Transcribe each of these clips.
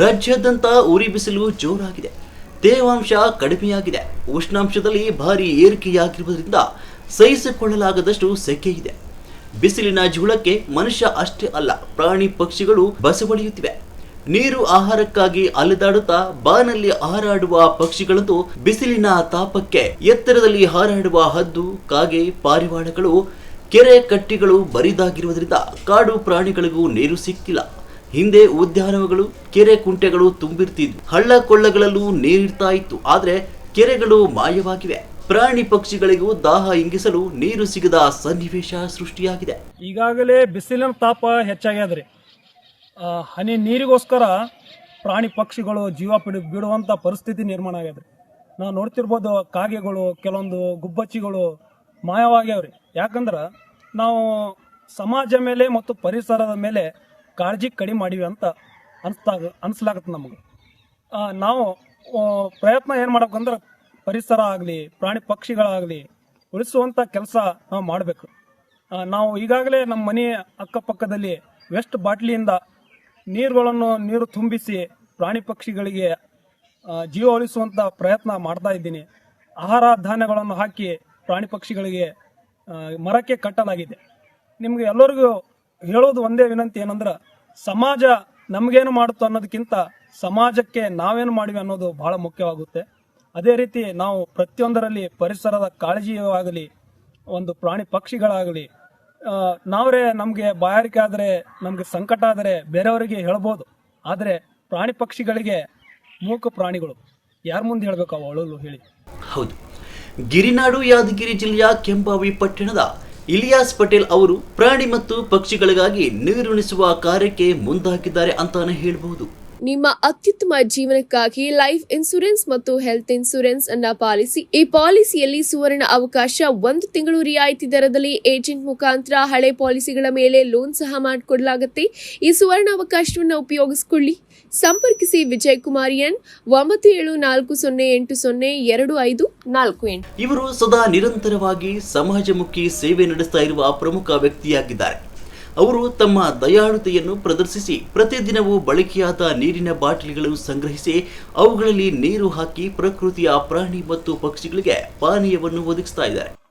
ರಾಜ್ಯಾದ್ಯಂತ ಉರಿ ಬಿಸಿಲು ಜೋರಾಗಿದೆ. ತೇವಾಂಶ ಕಡಿಮೆಯಾಗಿದೆ. ಉಷ್ಣಾಂಶದಲ್ಲಿ ಭಾರಿ ಏರಿಕೆಯಾಗಿರುವುದರಿಂದ ಸಹಿಸಿಕೊಳ್ಳಲಾಗದಷ್ಟು ಸೆಕೆ ಇದೆ. ಬಿಸಿಲಿನ ಜೂಳಕ್ಕೆ ಮನುಷ್ಯ ಅಷ್ಟೇ ಅಲ್ಲ, ಪ್ರಾಣಿ ಪಕ್ಷಿಗಳು ಬಸವಳಿಯುತ್ತಿವೆ. ನೀರು ಆಹಾರಕ್ಕಾಗಿ ಅಲೆದಾಡುತ್ತಾ ಬಾನಲ್ಲಿ ಹಾರಾಡುವ ಪಕ್ಷಿಗಳಂತೂ ಬಿಸಿಲಿನ ತಾಪಕ್ಕೆ ಎತ್ತರದಲ್ಲಿ ಹಾರಾಡುವ ಹದ್ದು, ಕಾಗೆ, ಪಾರಿವಾಳಗಳು, ಕೆರೆ ಕಟ್ಟಿಗಳು ಬರಿದಾಗಿರುವುದರಿಂದ ಕಾಡು ಪ್ರಾಣಿಗಳಿಗೂ ನೀರು ಸಿಗ್ತಿಲ್ಲ ಹಿಂದೆ ಉದ್ಯಾನವನಗಳು ಕೆರೆ ಕುಂಟೆಗಳು ತುಂಬಿರ್ತಿದ್ವು. ಹಳ್ಳ ಕೊಳ್ಳಗಳಲ್ಲೂ ನೀರಿರ್ತಾ ಇತ್ತು. ಆದ್ರೆ ಕೆರೆಗಳು ಮಾಯವಾಗಿವೆ. ಪ್ರಾಣಿ ಪಕ್ಷಿಗಳಿಗೂ ದಾಹ ಇಂಗಿಸಲು ನೀರು ಸಿಗದ ಸನ್ನಿವೇಶ ಸೃಷ್ಟಿಯಾಗಿದೆ. ಈಗಾಗಲೇ ಬಿಸಿಲಿನ ತಾಪ ಹೆಚ್ಚಾಗ್ಯದ್ರಿ ಆ, ಹನಿ ನೀರಿಗೋಸ್ಕರ ಪ್ರಾಣಿ ಪಕ್ಷಿಗಳು ಜೀವ ಪಿಡಿ ಬಿಡುವಂಥ ಪರಿಸ್ಥಿತಿ ನಿರ್ಮಾಣ ಆಗ್ಯದ್ರಿ ನಾವು ನೋಡ್ತಿರ್ಬೋದು ಕಾಗೆಗಳು ಕೆಲವೊಂದು ಗುಬ್ಬಚ್ಚಿಗಳು ಮಾಯವಾಗ್ಯಾವ್ರಿ ಯಾಕಂದ್ರೆ ನಾವು ಸಮಾಜ ಮೇಲೆ ಮತ್ತು ಪರಿಸರದ ಮೇಲೆ ಕಾಳಜಿ ಕಡಿಮೆ ಮಾಡೀವಿ ಅಂತ ಅನಿಸ್ತಾಗ ಅನಿಸ್ಲಾಗತ್ತೆ ನಮಗೆ. ನಾವು ಪ್ರಯತ್ನ ಏನು ಮಾಡ್ಬೇಕಂದ್ರೆ ಪರಿಸರ ಆಗಲಿ, ಪ್ರಾಣಿ ಪಕ್ಷಿಗಳಾಗಲಿ ಉಳಿಸುವಂಥ ಕೆಲಸ ನಾವು ಮಾಡಬೇಕು. ನಾವು ಈಗಾಗಲೇ ನಮ್ಮ ಮನೆ ಅಕ್ಕಪಕ್ಕದಲ್ಲಿ ವೆಸ್ಟ್ ಬಾಟ್ಲಿಯಿಂದ ನೀರುಗಳನ್ನು, ನೀರು ತುಂಬಿಸಿ ಪ್ರಾಣಿ ಪಕ್ಷಿಗಳಿಗೆ ಜೀವ ಉಳಿಸುವಂಥ ಪ್ರಯತ್ನ ಮಾಡ್ತಾ ಇದ್ದೀನಿ. ಆಹಾರ ಧಾನ್ಯಗಳನ್ನು ಹಾಕಿ ಪ್ರಾಣಿ ಪಕ್ಷಿಗಳಿಗೆ ಮರಕ್ಕೆ ಕಟ್ಟಲಾಗಿದೆ. ನಿಮಗೆ ಎಲ್ಲರಿಗೂ ಹೇಳೋದು ಒಂದೇ ವಿನಂತಿ ಏನಂದ್ರೆ, ಸಮಾಜ ನಮಗೇನು ಮಾಡುತ್ತೋ ಅನ್ನೋದಕ್ಕಿಂತ ಸಮಾಜಕ್ಕೆ ನಾವೇನು ಮಾಡಿವಿ ಅನ್ನೋದು ಬಹಳ ಮುಖ್ಯವಾಗುತ್ತೆ. ಅದೇ ರೀತಿ ನಾವು ಪ್ರತಿಯೊಂದರಲ್ಲಿ ಪರಿಸರದ ಕಾಳಜಿಯೂ ಆಗಲಿ ಒಂದು ಪ್ರಾಣಿ ಪಕ್ಷಿಗಳಾಗಲಿ ನಾವರೇ ನಮಗೆ ಬಾಯಾರಿಕೆ ಆದರೆ, ನಮಗೆ ಸಂಕಟ ಆದರೆ ಬೇರೆಯವರಿಗೆ ಹೇಳ್ಬೋದು. ಆದರೆ ಪ್ರಾಣಿ ಪಕ್ಷಿಗಳಿಗೆ ಮೂಕ ಪ್ರಾಣಿಗಳು. ಯಾರ ಮುಂದೆ ಹೇಳ್ಬೇಕು ಅವು ಹೇಳಿ. ಹೌದು. ಗಿರಿನಾಡು ಯಾದಗಿರಿ ಜಿಲ್ಲೆಯ ಕೆಂಬಾವಿ ಪಟ್ಟಣದ ಇಲಿಯಾಸ್ ಪಟೇಲ್ ಅವರು ಪ್ರಾಣಿ ಮತ್ತು ಪಕ್ಷಿಗಳಿಗಾಗಿ ನೀರುಣಿಸುವ ಕಾರ್ಯಕ್ಕೆ ಮುಂದಾಗಿದ್ದಾರೆ ಅಂತಾನೆ ಹೇಳಬಹುದು. ನಿಮ್ಮ ಅತ್ಯುತ್ತಮ ಜೀವನಕ್ಕಾಗಿ ಲೈಫ್ ಇನ್ಸೂರೆನ್ಸ್ ಮತ್ತು ಹೆಲ್ತ್ ಇನ್ಸೂರೆನ್ಸ್ ಅನ್ನ ಪಾಲಿಸಿ. ಈ ಪಾಲಿಸಿಯಲ್ಲಿ ಸುವರ್ಣ ಅವಕಾಶ ಒಂದು ತಿಂಗಳು ರಿಯಾಯಿತಿ ದರದಲ್ಲಿ ಏಜೆಂಟ್ ಮುಖಾಂತರ ಹಳೆ ಪಾಲಿಸಿಗಳ ಮೇಲೆ ಲೋನ್ ಸಹ ಮಾಡಿಕೊಡಲಾಗುತ್ತೆ. ಈ ಸುವರ್ಣ ಅವಕಾಶವನ್ನು ಉಪಯೋಗಿಸಿಕೊಳ್ಳಿ. ಸಂಪರ್ಕಿಸಿ ವಿಜಯ್ ಕುಮಾರ್ ಎನ್ ಒಂಬತ್ತು ಏಳು ನಾಲ್ಕು ಸೊನ್ನೆ ಎಂಟು ಸೊನ್ನೆ ಎರಡು ಐದು ನಾಲ್ಕು ಎಂಟು. ಇವರು ಸದಾ ನಿರಂತರವಾಗಿ ಸಮಾಜಮುಖಿ ಸೇವೆ ನಡೆಸ್ತಾ ಇರುವ ಪ್ರಮುಖ ವ್ಯಕ್ತಿಯಾಗಿದ್ದಾರೆ. ಅವರು ತಮ್ಮ ದಯಾಳುತೆಯನ್ನು ಪ್ರದರ್ಶಿಸಿ, ಪ್ರತಿದಿನವೂ ಬಳಕೆಯಾದ ನೀರಿನ ಬಾಟಲಿಗಳು ಸಂಗ್ರಹಿಸಿ, ಅವುಗಳಲ್ಲಿ ನೀರು ಹಾಕಿ ಪ್ರಕೃತಿಯ ಪ್ರಾಣಿ ಮತ್ತು ಪಕ್ಷಿಗಳಿಗೆ ಪಾನೀಯವನ್ನು ಒದಗಿಸ್ತಾ ಇದ್ದಾರೆ.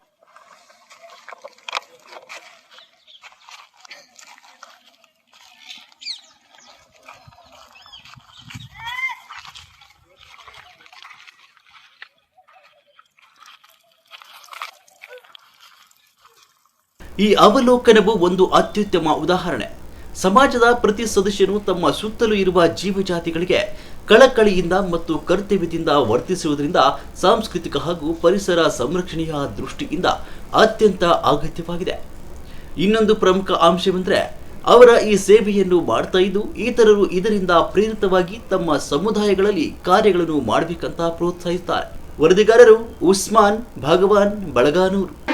ಈ ಅವಲೋಕನವು ಒಂದು ಅತ್ಯುತ್ತಮ ಉದಾಹರಣೆ. ಸಮಾಜದ ಪ್ರತಿ ಸದಸ್ಯನು ತಮ್ಮ ಸುತ್ತಲೂ ಇರುವ ಜೀವಜಾತಿಗಳಿಗೆ ಕಳಕಳಿಯಿಂದ ಮತ್ತು ಕರ್ತವ್ಯದಿಂದ ವರ್ತಿಸುವುದರಿಂದ ಸಾಂಸ್ಕೃತಿಕ ಹಾಗೂ ಪರಿಸರ ಸಂರಕ್ಷಣೆಯ ದೃಷ್ಟಿಯಿಂದ ಅತ್ಯಂತ ಅಗತ್ಯವಾಗಿದೆ. ಇನ್ನೊಂದು ಪ್ರಮುಖ ಅಂಶವೆಂದರೆ, ಅವರ ಈ ಸೇವೆಯನ್ನು ಮಾಡ್ತಾ ಇದ್ದು, ಇತರರು ಇದರಿಂದ ಪ್ರೇರಿತವಾಗಿ ತಮ್ಮ ಸಮುದಾಯಗಳಲ್ಲಿ ಕಾರ್ಯಗಳನ್ನು ಮಾಡಬೇಕಂತ ಪ್ರೋತ್ಸಾಹಿಸುತ್ತಾರೆ. ವರದಿಗಾರರು ಉಸ್ಮಾನ್, ಭಗವಾನ್, ಬಳಗಾನೂರು.